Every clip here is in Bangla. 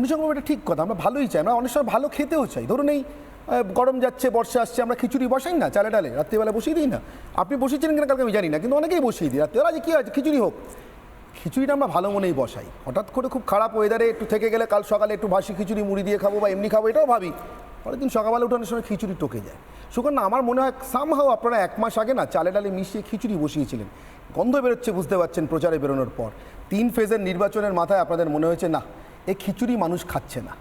অনুষঙ্গ এটা ঠিক কথা, আমরা ভালোই চাই, আমরা অনেক সময় ভালো খেতেও চাই। ধরুন এই গরম যাচ্ছে, বর্ষা আসছে, আমরা খিচুড়ি বসাই না, চালে ডালে, রাত্রিবেলা বসিয়ে দিই না। আপনি বসিয়েছিলেন কিনা কালকে আমি জানি না, কিন্তু অনেকেই বসিয়ে দিই। রাত্রিবেলা যে কী আছে খিচুড়ি হোক। খিচুড়িটা আমরা ভালো মনেই বসাই। হঠাৎ করে খুব খারাপ ওয়েদারে একটু থেকে গেলে কাল সকালে একটু ভাসি খিচুড়ি, মুড়ি দিয়ে খাব বা এমনি খাব, এটাও ভাবি। পরের দিন সকালবেলা উঠানোর সময় খিচুড়ি টোকে যায়। সুকন্যা, আমার মনে হয় সামহাও আপনারা এক মাস আগে না চালে ডালে মিশিয়ে খিচুড়ি বসিয়েছিলেন। গন্ধ বেরোচ্ছে, বুঝতে পারছেন প্রচারে বেরোনোর পর। তিন ফেজের নির্বাচনের মাথায় আপনাদের মনে হয়েছে, না এই খিচুড়ি মানুষ খাচ্ছে না।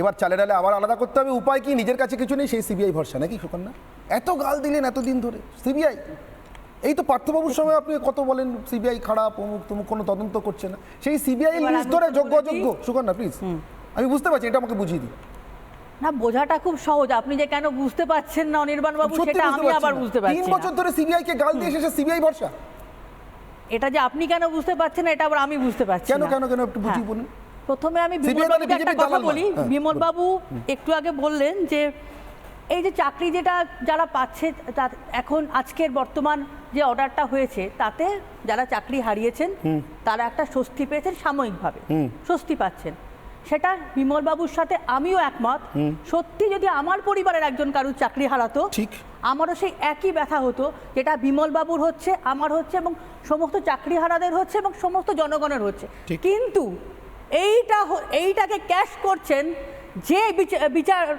এবার চালে ডালে আবার আলাদা করতে হবে উপায় কি? নিজের কাছে কিছু নেই সেই সিবিআই ভরসা। নাকি সুকন্যা? এত গাল দিলেন এতদিন ধরে। সিবিআই? এই তো পার্থবাবুর সময় আপনি কত বলেন সিবিআই খারাপ অমুক তমুক কোনো তদন্ত করছে না। সেই সিবিআই লিস্ট ধরে যোগ্য। অযোগ্য সুকন্যা প্লিজ আমি বুঝতে পারছি এটা আমাকে বুঝিয়ে দিই না বোঝাটা খুব সহজ। আপনি যে কেন বুঝতে পারছেন না অনির্বাণ বাবু সেটা বুঝতে আমি আবার। বুঝতে তিন পারছি বছর ধরে সিবিআই কে গাল দিয়ে এসেছে সিবিআই ভরসা? এটা যে আপনি কেন বুঝতে পারছেন না এটা আবার আমি বুঝতে পারছি কেন কেন কেন একটু বুঝিয়ে হ্যাঁ। বলুন। প্রথমে আমি মানে একটা কথা বলি। হ্যাঁ, বিমল বাবু একটু আগে বললেন যে এই যে চাকরি যেটা যারা পাচ্ছে তা- এখন আজকের বর্তমান যে অর্ডারটা হয়েছে তাতে যারা চাকরি হারিয়েছেন তারা একটা স্বস্তি পেয়েছেন সাময়িকভাবে। স্বস্তি পাচ্ছেন। সেটা বিমল বাবুর সাথে আমিও একমত। সত্যি যদি আমার পরিবারের একজন কারুর চাকরি হারাতো ঠিক। আমারও সেই একই ব্যথা হতো যেটা বিমল বাবুর হচ্ছে আমার হচ্ছে এবং সমস্ত চাকরিহারাদের হচ্ছে এবং সমস্ত জনগণের হচ্ছে। কিন্তু এইটা এইটাকে ক্যাশ করছেন যে বিচা- বিচার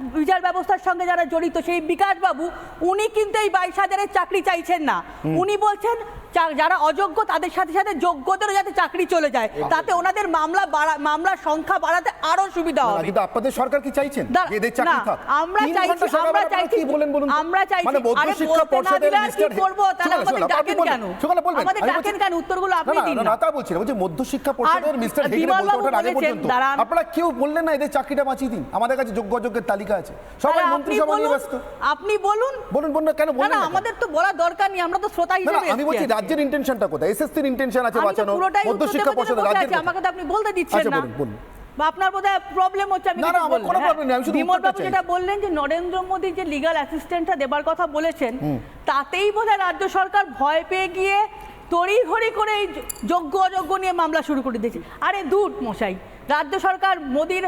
বিচার ব্যবস্থার সঙ্গে যারা জড়িত সেই বিকাশবাবু উনি কিন্তু এই বাইশ হাজারের চাকরি চাইছেন না। উনি বলছেন যারা অযোগ্য তাদের সাথে সাথে যোগ্যদেরও যাতে চাকরি চলে যায়। তাতে ওনাদের মামলা মামলার সংখ্যা বাড়াতে আরও সুবিধা হবে। কিন্তু আপনাদের সরকার কি চাইছেন? যে এদের চাকরি থাক। আমরা চাইছি- আমরা চাইছি- কি বলেন বলুন আমরা চাইছি- মানে মধ্য শিক্ষা পর্ষদের কি মিস্টার করব? তাহলে আমাদের ডাকেন কেন? শুনুন, বলবেন। আমাদের ডাকেন কেন? উত্তরগুলো আপনি দিন না, না। তা বলছি না। বলছি মধ্য শিক্ষা পর্ষদের মিস্টার হেগড়ে বলতে ওঠার আগে পর্যন্ত। আপনারা কেউ বললেন না এদের চাকরিটা বাঁচিয়ে দিন। আমাদের কাছে যোগ্য যোগ্যের তালিকা আছে। সবাই তাহলে আপনি মন্ত্রিসভা নিয়ে বলুন, ব্যস্ত। আপনি বলুন। বলুন বলুন কেন বলুন না আমাদের তো বলার দরকার নেই। আমরা তো শ্রোতা হিসেবে আমি বলছি। রাজ্যের ইন্টেনশনটা কোথায়? এসএসসির ইন্টেনশন আছে বাঁচানো পুরোটাই মধ্য শিক্ষা দেবো পর্ষদের রাজ্যের আমাকে তো আপনি বলতে দিচ্ছেন আচ্ছা, না। বলুন, বলুন। বা আপনার বোধহয় প্রবলেম হচ্ছে আমি না, না, আমার কোনো problem নেই, আমি শুধু বিমল বাবু যেটা বললেন যে নরেন্দ্র মোদী যে লিগাল অ্যাসিস্ট্যান্টটা দেবার কথা বলেছেন তাতেই বোধহয় রাজ্য সরকার ভয় পেয়ে গিয়ে তড়িঘড়ি করে এই যোগ্য অযোগ্য নিয়ে মামলা শুরু করে দিয়েছে। আরে দূর মশাই রাজ্য সরকার মোদির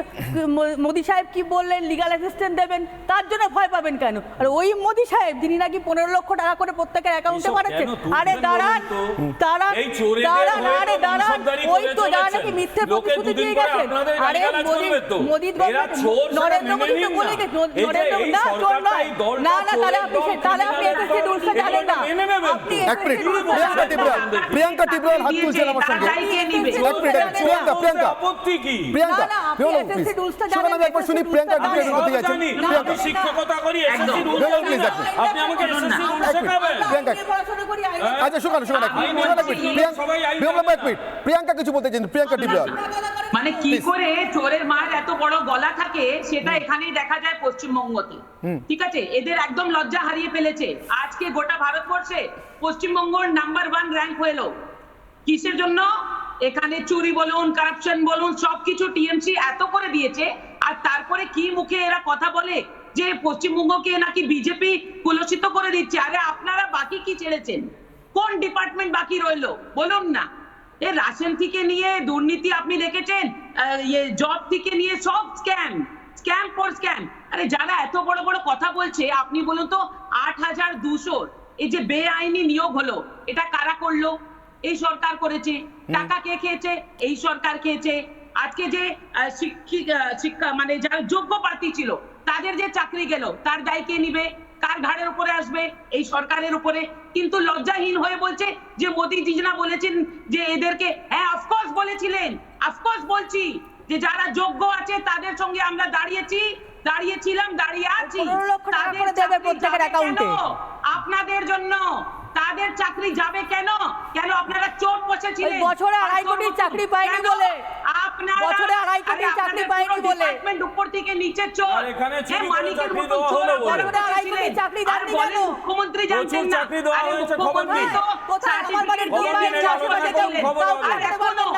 মোদি সাহেব কি বললেন লিগাল অ্যাসিস্ট্যান্ট দেবেন তার জন্য ভয় পাবেন কেন? আর ওই মোদি সাহেব যিনি নাকি পনেরো লক্ষ টাকা করে প্রত্যেকের অ্যাকাউন্টে পাঠাচ্ছেন কেন আরে দাঁড়ান তো? দাঁড়ান দাঁড়ান আরে দাঁড়ান ওই তো যারা নাকি মিথ্যে প্রতিশ্রুতি দিয়ে গেছেন আরে মোদি মোদি নরেন্দ্র মোদি তো বলে না। গেছে নরেন্দ্র না চোর নয় না না তাহলে আপনি তাহলে আপনি জানেন না। আপনি এক মিনিট প্রিয়াঙ্কা টিবরাল প্রিয়াঙ্কা টিবরাল হাত তুলছেন আমার সঙ্গে। এক মিনিট, প্রিয়াঙ্কা প্রিয়াঙ্কা। আপত্তি কি? প্রিয়াঙ্কা আমি একবার শুনি করতে আমি শিক্ষকতা করি এসএসসি। আপনি আমাকে এসএসসি শেখাবেন। আচ্ছা এক মিনিট এক মিনিট কিছু বলতে চাইছেন প্রিয়াঙ্কা টিবরাল মানে কি করে চোরের মার এত বড় গলা থাকে সেটা এখানেই দেখা যায় পশ্চিমবঙ্গতে। ঠিক আছে? এদের একদম লজ্জা হারিয়ে ফেলেছে। আজকে গোটা ভারতবর্ষে পশ্চিমবঙ্গর নাম্বার ওয়ান র্যাঙ্ক হলো কিসের জন্য? এখানে চুরি বলুন কারাপশন বলুন সবকিছু টিএমসি এত করে দিয়েছে। আর তারপরে কি মুখে এরা কথা বলে? যে পশ্চিমবঙ্গকে নাকি বিজেপি কুলসিত করে দিচ্ছে। আরে আপনারা বাকি কি ছেড়েছেন? কোন ডিপার্টমেন্ট বাকি রইল? বলুন না। এ রাশন থেকে নিয়ে দুর্নীতি আপনি দেখেছেন? আহ, ইয়ে জব থেকে নিয়ে সব স্ক্যাম স্ক্যাম ফর স্ক্যাম আরে যারা এত বড় বড় কথা বলছে আপনি বলুন তো আট হাজার দুশো এই যে বেআইনি নিয়োগ হলো এটা কারা করল? এই সরকার করেছে টাকা কে খেয়েছে? এই সরকার খেয়েছে। আজকে যে শিক্ষি- মানে যারা যোগ্য প্রার্থী ছিল তাদের যে চাকরি গেল তার দায় কে নিবে? কার ঘাড়ের উপরে আসবে? এই সরকারের উপরে। কিন্তু লজ্জাহীন হয়ে বলছে যে মোদিজি না বলেছেন যে এদেরকে হ্যাঁ অফকোর্স বলেছিলেন। অফকোর্স বলছি যে যারা যোগ্য আছে তাদের সঙ্গে আমরা দাঁড়িয়েছি দাঁড়িয়েছিলাম দাঁড়িয়ে আছি। 15 লক্ষ টাকা তাদের করে দেবে চাকরি প্রত্যেকের যাবে অ্যাকাউন্টে। কেন? আপনাদের জন্য। তাদের চাকরি যাবে কেন কেন আপনারা চোট বসেছিলেন বছরে আড়াই কোটির চাকরি পায়নি বলে। আপনারা বছরে আড়াই আরে চাকরি পায়নি বলে। department উপর থেকে নিচে চোর আর এখানে চুরি হ্যাঁ, করে মতো চোর হলো আপনারা বলে। বছরে আড়াই বসেছিলেন। চাকরি দেননি কেন? মুখ্যমন্ত্রী জানতেন না চাকরি দেওয়া হয়েছে, খবর মুখ্যমন্ত্রী নেই। কোথায় আমার বাড়ির দিলেন, চাকরি আপনারা পেতে দিলেন। খবর আর এখনও।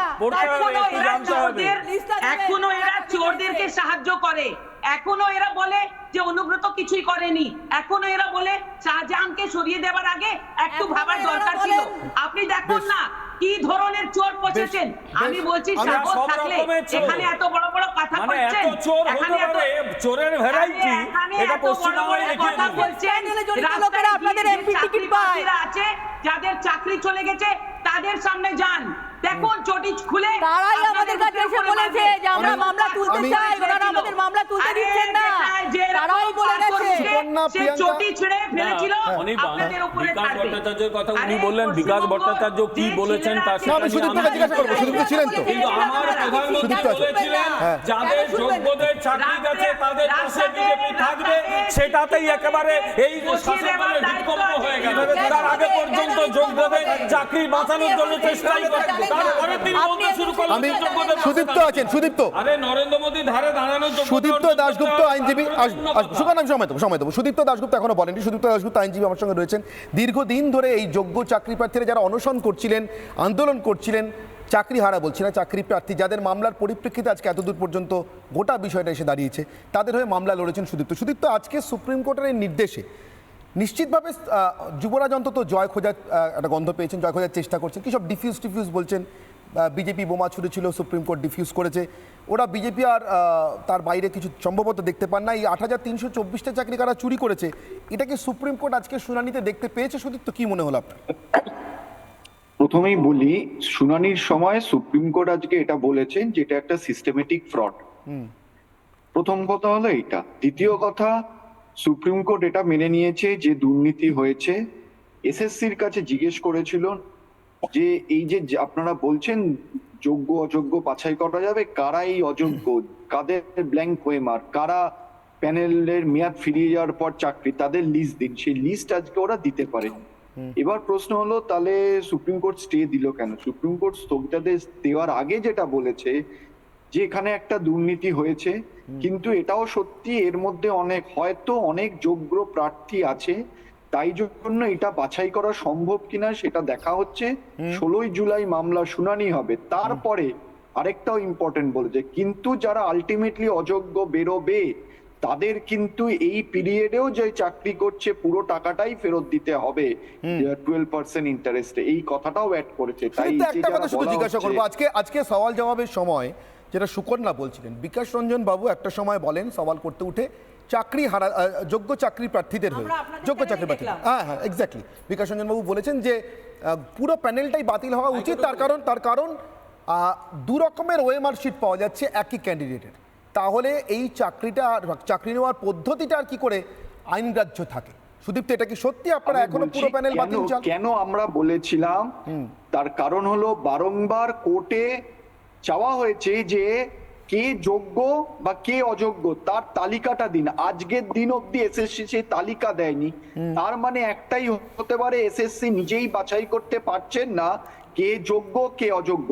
এখনও এরা চোরদেরকে সাহায্য করে এখনও এরা বলে যে অনুব্রত কিছুই করেনি। এখনও এরা বলে শাহজাহানকে সরিয়ে দেওয়ার আগে একটু ভাবার দরকার ছিল। আপনি দেখুন না কি ধরনের চোর পচেছেন। আমি বলছি সব থাকলে এখানে এত বড় বড় কথা মানে বলছেন হতে এখানে এত- চোরের ভ্যারাইটি এটা দেখিয়ে কথা বলছেন আপনাদের MP টিকিট পায়। আছে যাদের চাকরি চলে গেছে তাদের সামনে যান। দেখুন চটি খুলে তারাই আমাদের কাছে এসে বলেছে যে আমরা মামলা তুলতে চাই ওনারা আমাদের মামলা তুলতে দিচ্ছেন না। তারাই বলে গেছে। সে চটি ছিঁড়ে ফেলেছিল। আপনাদের উপরে বিকাশ। ভট্টাচার্যের কথা উনি বললেন, বিকাশ ভট্টাচার্য কি বলেছেন তার আছে- না, আমি সুদীপ্তকে জিজ্ঞাসা করব, সুদীপ্ত ছিলেন তো? কিন্তু আমার প্রধানমন্ত্রী বলেছিলেন হ্যাঁ। যাদের? যোগ্যদের চাকরি গেছে তাদের পাশে বিজেপি থাকবে সেটাতেই একেবারে এই বসিয়ে শাসনদলের দেওয়ার হয়ে গেল। তার আগে পর্যন্ত যোগ্যদের চাকরি বাঁচানোর জন্য চেষ্টাই করছেন তারপরে তিনি বলতে শুরু করলেন আমি যে যোগ্যদের পাশে সুদীপ্ত আছেন সুদীপ্ত। আরে নরেন্দ্র মোদী ধারে দাঁড়ানোর যোগ্যতা সুদীপ্ত দাশগুপ্ত আইনজীবী। সুকান্ত আমি সময় দেবো সময় দেবো। সুদীপ্ত দাশগুপ্ত এখনও বলেনি সুদীপ্ত দাশগুপ্ত আইনজীবী আমার সঙ্গে রয়েছেন। দীর্ঘদিন ধরে এই যোগ্য চাকরি প্রার্থীরা যারা অনশন করছিলেন আন্দোলন করছিলেন চাকরি হারা বলছি না চাকরি প্রার্থী যাদের মামলার পরিপ্রেক্ষিতে আজকে এতদূর পর্যন্ত গোটা বিষয়টা এসে দাঁড়িয়েছে তাদের হয়ে মামলা লড়েছেন সুদীপ্ত। সুদীপ্ত আজকে সুপ্রিম কোর্টের এই নির্দেশে নিশ্চিতভাবে যুবরাজ অন্তত জয় খোঁজার একটা গন্ধ পেয়েছেন জয় খোঁজার চেষ্টা করছেন। কি সব ডিফিউজ টিফিউজ বলছেন বিজেপি বোমা ছুড়েছিল সুপ্রিম কোর্ট ডিফিউজ করেছে। ওরা বিজেপি আর তার বাইরে কিছু সম্ভবত দেখতে পান না। এই আট হাজার তিনশো চব্বিশটা চাকরি কারা চুরি করেছে এটা কি সুপ্রিম কোর্ট আজকে শুনানিতে দেখতে পেয়েছে? সুদীপ্ত কি মনে হলো আপনার? প্রথমেই বলি শুনানির সময় সুপ্রিম কোর্ট আজকে এটা বলেছেন যে এটা একটা সিস্টেমেটিক ফ্রড প্রথম কথা হলো এটা দ্বিতীয় কথা সুপ্রিম কোর্ট এটা মেনে নিয়েছে যে দুর্নীতি হয়েছে। এসএসসির কাছে জিজ্ঞেস করেছিল যে এই যে আপনারা বলছেন যোগ্য অযোগ্য বাছাই করা যাবে কারা এই অযোগ্য? কাদের ব্ল্যাঙ্ক ওয়েমার কারা প্যানেলের মেয়াদ ফিরিয়ে যাওয়ার পর চাকরি? তাদের লিস্ট দিন। সেই লিস্ট আজকে ওরা দিতে পারে এবার প্রশ্ন হলো তাহলে সুপ্রিম কোর্ট স্টে দিল কেন? সুপ্রিম কোর্ট স্থগিতাদেশ দেওয়ার আগে যেটা বলেছে যে এখানে একটা দুর্নীতি হয়েছে কিন্তু এটাও সত্যি এর মধ্যে অনেক হয়তো অনেক যোগ্য প্রার্থী আছে তাই জন্য এটা বাছাই করা সম্ভব কিনা সেটা দেখা হচ্ছে। ষোলোই জুলাই মামলা শুনানি হবে। তারপরে আরেকটাও ইম্পর্টেন্ট বলেছে কিন্তু যারা আলটিমেটলি অযোগ্য বেরোবে তাদের কিন্তু এই পিরিয়ডেও যে চাকরি করছে পুরো টাকাটাই ফেরত দিতে হবে। টুয়েলভ পার্সেন্ট ইন্টারেস্টে এই কথাটাও অ্যাড করেছে। তাই একটা কথা শুধু জিজ্ঞাসা করব আজকে আজকে সওয়াল জবাবের সময় যেটা সুকন্যা বলছিলেন। বিকাশ রঞ্জন বাবু একটা সময় বলেন সওয়াল করতে উঠে চাকরি হারা যোগ্য চাকরি প্রার্থীদের হয়ে। যোগ্য চাকরি প্রার্থী। হ্যাঁ হ্যাঁ এক্স্যাক্টলি বিকাশ রঞ্জন বাবু বলেছেন যে পুরো প্যানেলটাই বাতিল হওয়া উচিত। তার কারণ তার কারণ দু রকমের ওএমআর শিট পাওয়া যাচ্ছে একই ক্যান্ডিডেটের তাহলে এই চাকরিটা চাকরি নেওয়ার পদ্ধতিটা আর কি করে আইনগ্রাহ্য থাকে? সুদীপ্ত এটা কি সত্যি? আপনারা এখনও পুরো প্যানেল বাতিল চান? কেন আমরা বলেছিলাম তার কারণ হলো বারংবার কোর্টে চাওয়া হয়েছে যে কে যোগ্য বা কে অযোগ্য তার তালিকাটা দিন। আজকের দিন অব্দি এসএসসি সেই তালিকা দেয়নি। তার মানে একটাই হতে পারে এসএসসি নিজেই বাছাই করতে পারছেন না কে যোগ্য কে অযোগ্য।